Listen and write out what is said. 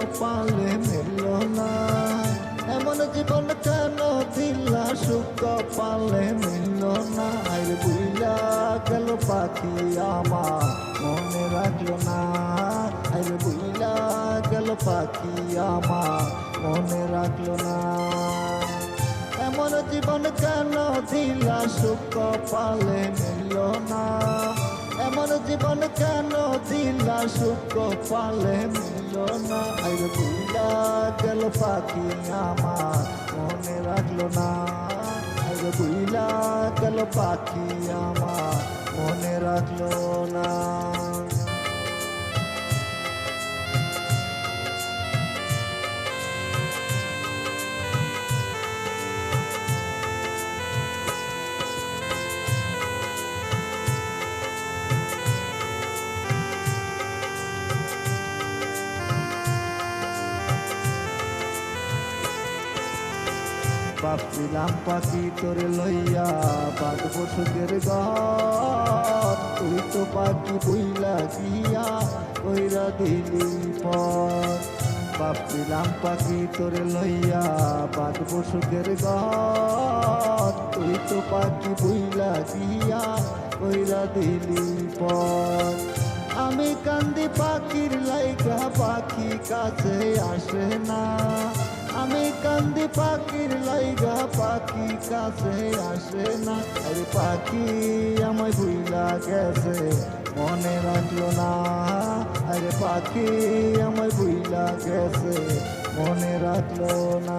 পালে মিলল না। এমন জীবন কেন দিলা, সুখ পালে মিলল না। আরে বুইলা গেল পাখি আমার, মনে রাখল না। আরে বুইলা গেল পাখি আমার, মনে রাখল না। এমন জীবন কেন দিলা, সুখ পালে মিলল না। এমন জীবন কেন দিলা সুখ পালে মিলল না আরে বুইলা গেল পাখি আমার মনে রাখল না আরে বুইলা গেল পাখি আমার মনে রাখল না। ভাবছিলাম পাখি তোরে লইয়া বাঁধব সুখের ঘর। তুই তো পাখি বইলা গিয়া কইরা দিলি পর। ভাবছিলাম পাখি তোরে লইয়া বাঁধব সুখের ঘর। তুই তো পাখি বইলা গিয়া কইরা দিলি পর। আমি কান্দি পাখির লাইকা পাখি কাছে আসে না। আমি কান্দি পাখির লাইগা, পাখি কাছে আসে না। আরে পাখি আমায় ভুইলা গেছে, মনে রাখল না। আরে পাখি আমায় ভুইলা গেছে, মনে রাখল না।